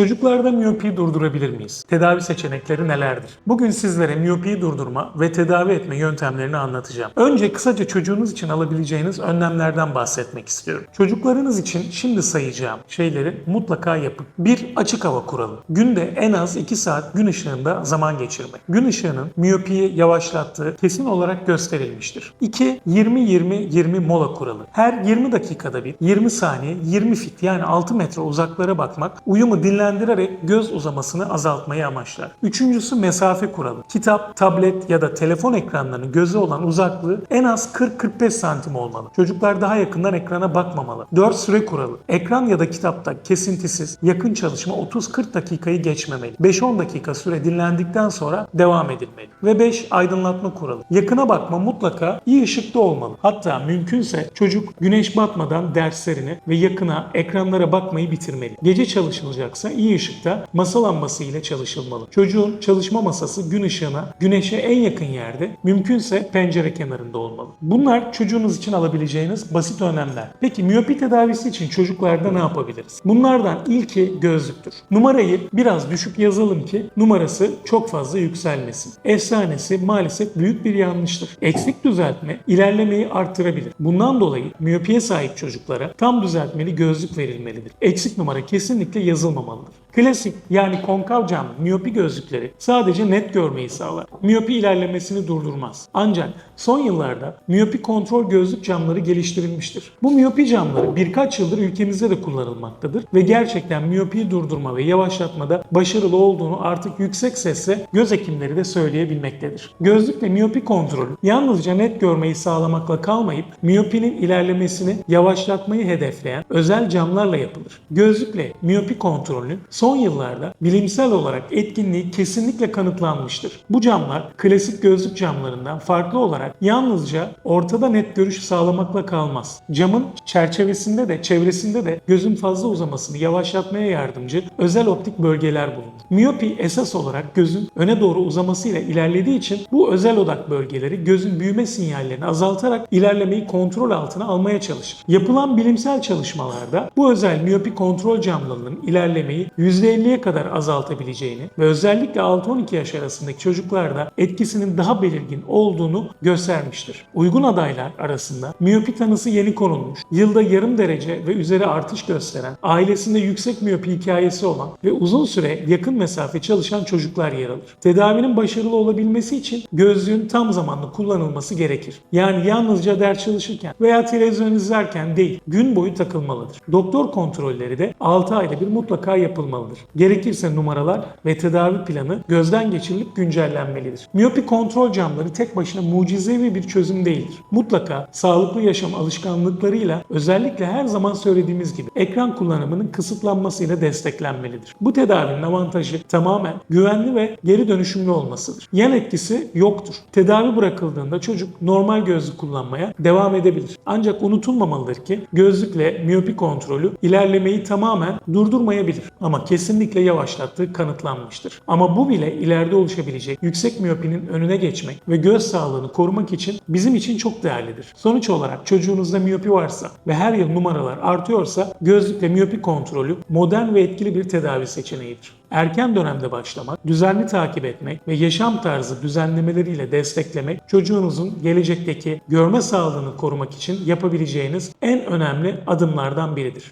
Çocuklarda miyopiyi durdurabilir miyiz? Tedavi seçenekleri nelerdir? Bugün sizlere miyopiyi durdurma ve tedavi etme yöntemlerini anlatacağım. Önce kısaca çocuğunuz için alabileceğiniz önlemlerden bahsetmek istiyorum. Çocuklarınız için şimdi sayacağım şeyleri mutlaka yapın. 1. Açık hava kuralı. Günde en az 2 saat gün ışığında zaman geçirmek. Gün ışığının miyopiyi yavaşlattığı kesin olarak gösterilmiştir. 2. 20-20-20 mola kuralı. Her 20 dakikada bir 20 saniye 20 fit yani 6 metre uzaklara bakmak uyumu dinlendirerek göz uzamasını azaltmayı amaçlar. Üçüncüsü mesafe kuralı. Kitap, tablet ya da telefon ekranlarının göze olan uzaklığı en az 40-45 santim olmalı. Çocuklar daha yakından ekrana bakmamalı. 4 süre kuralı. Ekran ya da kitapta kesintisiz yakın çalışma 30-40 dakikayı geçmemeli. 5-10 dakika süre dinlendikten sonra devam edilmeli. Ve 5 aydınlatma kuralı. Yakına bakma mutlaka iyi ışıkta olmalı. Hatta mümkünse çocuk güneş batmadan derslerini ve yakına ekranlara bakmayı bitirmeli. Gece çalışılacaksa iyi ışıkta masa lambası ile çalışılmalı. Çocuğun çalışma masası gün ışığına, güneşe en yakın yerde, mümkünse pencere kenarında olmalı. Bunlar çocuğunuz için alabileceğiniz basit önlemler. Peki miyopi tedavisi için çocuklarda ne yapabiliriz? Bunlardan ilki gözlüktür. Numarayı biraz düşük yazalım ki numarası çok fazla yükselmesin. Efsanesi maalesef büyük bir yanlıştır. Eksik düzeltme ilerlemeyi arttırabilir. Bundan dolayı miyopiye sahip çocuklara tam düzeltmeli gözlük verilmelidir. Eksik numara kesinlikle olur. Klasik yani konkav cam miyopi gözlükleri sadece net görmeyi sağlar. Miyopi ilerlemesini durdurmaz. Ancak son yıllarda miyopi kontrol gözlük camları geliştirilmiştir. Bu miyopi camları birkaç yıldır ülkemizde de kullanılmaktadır ve gerçekten miyopiyi durdurma ve yavaşlatmada başarılı olduğunu artık yüksek sesle göz hekimleri de söyleyebilmektedir. Gözlükle miyopi kontrolü yalnızca net görmeyi sağlamakla kalmayıp miyopinin ilerlemesini yavaşlatmayı hedefleyen özel camlarla yapılır. Gözlükle miyopi kontrolünün son yıllarda bilimsel olarak etkinliği kesinlikle kanıtlanmıştır. Bu camlar klasik gözlük camlarından farklı olarak yalnızca ortada net görüş sağlamakla kalmaz. Camın çerçevesinde de çevresinde de gözün fazla uzamasını yavaşlatmaya yardımcı özel optik bölgeler bulunur. Miyopi esas olarak gözün öne doğru uzamasıyla ilerlediği için bu özel odak bölgeleri gözün büyüme sinyallerini azaltarak ilerlemeyi kontrol altına almaya çalışır. Yapılan bilimsel çalışmalarda bu özel miyopi kontrol camlarının ilerlemeyi %50'ye kadar azaltabileceğini ve özellikle 6-12 yaş arasındaki çocuklarda etkisinin daha belirgin olduğunu göstermiştir. Uygun adaylar arasında miyopi tanısı yeni konulmuş, yılda yarım derece ve üzeri artış gösteren, ailesinde yüksek miyopi hikayesi olan ve uzun süre yakın mesafe çalışan çocuklar yer alır. Tedavinin başarılı olabilmesi için gözlüğün tam zamanlı kullanılması gerekir. Yani yalnızca ders çalışırken veya televizyon izlerken değil, gün boyu takılmalıdır. Doktor kontrolleri de 6 ayda bir mutlaka yapılmalıdır. Gerekirse numaralar ve tedavi planı gözden geçirilip güncellenmelidir. Miyopi kontrol camları tek başına mucizevi bir çözüm değildir. Mutlaka sağlıklı yaşam alışkanlıklarıyla özellikle her zaman söylediğimiz gibi ekran kullanımının kısıtlanmasıyla desteklenmelidir. Bu tedavinin avantajı tamamen güvenli ve geri dönüşümlü olmasıdır. Yan etkisi yoktur. Tedavi bırakıldığında çocuk normal gözlük kullanmaya devam edebilir. Ancak unutulmamalıdır ki gözlükle miyopi kontrolü ilerlemeyi tamamen durdurmayabilir. Ama kesinlikle yavaşlattığı kanıtlanmıştır. Ama bu bile ileride oluşabilecek yüksek miyopinin önüne geçmek ve göz sağlığını korumak için bizim için çok değerlidir. Sonuç olarak çocuğunuzda miyopi varsa ve her yıl numaralar artıyorsa gözlükle miyopi kontrolü modern ve etkili bir tedavi seçeneğidir. Erken dönemde başlamak, düzenli takip etmek ve yaşam tarzı düzenlemeleriyle desteklemek çocuğunuzun gelecekteki görme sağlığını korumak için yapabileceğiniz en önemli adımlardan biridir.